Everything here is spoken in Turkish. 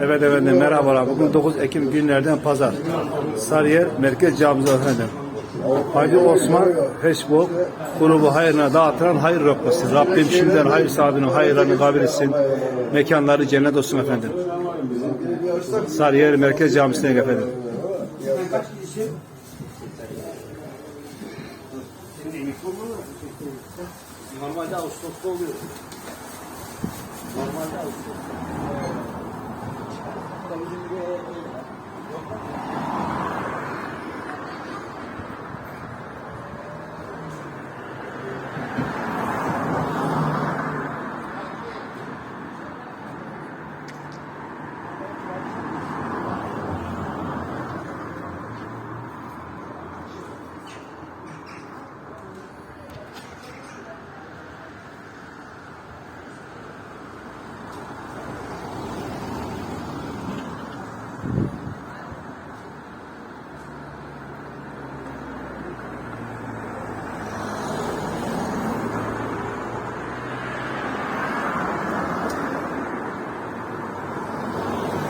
Evet efendim merhabalar. Bugün 9 Ekim günlerden pazar. Sarıyer Merkez Camisi efendim. Hacı Osman Heşbok grubu hayrına dağıtılan hayır lokması. Rabbim şimdiden hayır sahibinin hayırlarını kabul etsin. Mekanları cennet olsun efendim. Sarıyer Merkez Camisi'ne efendim. Normalde Ağustos'ta oluyor. Normalde Ağustos.